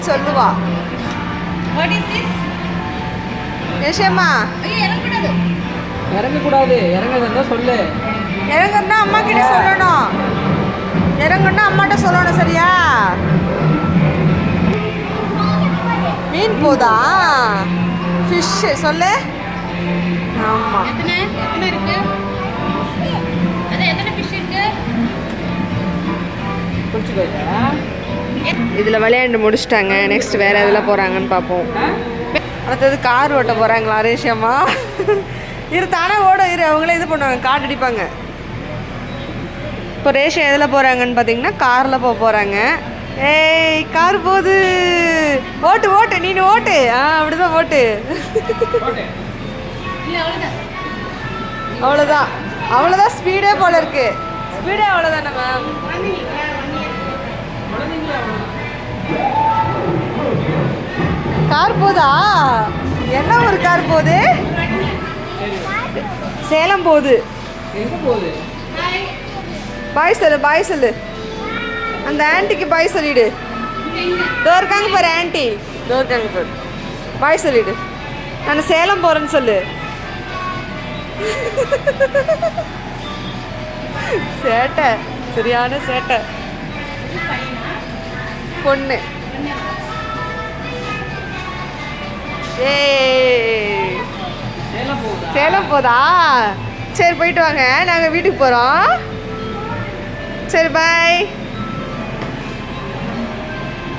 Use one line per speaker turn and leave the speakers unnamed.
போகுதுன்னு சொல்லுவா.
What is this
ஏஷேம்மா
ஐயோ இறங்கக்கூடாது.
இறங்கக்கூடாது. இறங்குறதா சொல்லு.
இறங்குன்னா அம்மா கிட்ட சொல்லணும். இறங்குன்னா அம்மாட்ட சொல்லணும் சரியா? மீன் போதா? ஃபிஷ்ஷு சொல்லு. ஆமாம்
எத்தனை? எத்தனை
இதில் விளையாண்டு முடிச்சிட்டாங்க. நெக்ஸ்ட் வேறு எதில் போகிறாங்கன்னு பார்ப்போம். அடுத்தது கார் ஓட்ட போகிறாங்களா ரேஷியம்மா இரு தானே ஓட இரு. அவங்களே இது பண்ணுவாங்க. காட்டு அடிப்பாங்க இப்போ ரேஷன் எதில் போகிறாங்கன்னு பார்த்தீங்கன்னா காரில் போக போகிறாங்க ஏய் கார் போகுது. ஓட்டு ஓட்டு. நீ ஓட்டு. ஆ அப்படிதான் ஓட்டு.
அவ்வளோதான்
அவ்வளோதான் அவ்வளோதான் ஸ்பீடே போல இருக்கு. ஸ்பீடே அவ்வளோதானே மேம் கார் போதா? என்ன ஒரு கார் போகுது சேலம்
போகுது?
பாய் சொல்லு பாய் சொல்லு. அந்த ஆன்ட்டிக்கு பாய் சொல்லிடு. இதோ இருக்காங்க பாரு ஆன்ட்டி இதோ இருக்காங்க பாரு பாய் சொல்லிடு. நான் சேலம் போகிறேன்னு சொல்லு. சேட்டை. சரியான சேட்டை. பொண்ணு. ஏய்.
சேலம் போகுதா
சேலம் போதா? சரி போயிட்டு வாங்க. நாங்கள் வீட்டுக்கு போகிறோம் சரி பாய்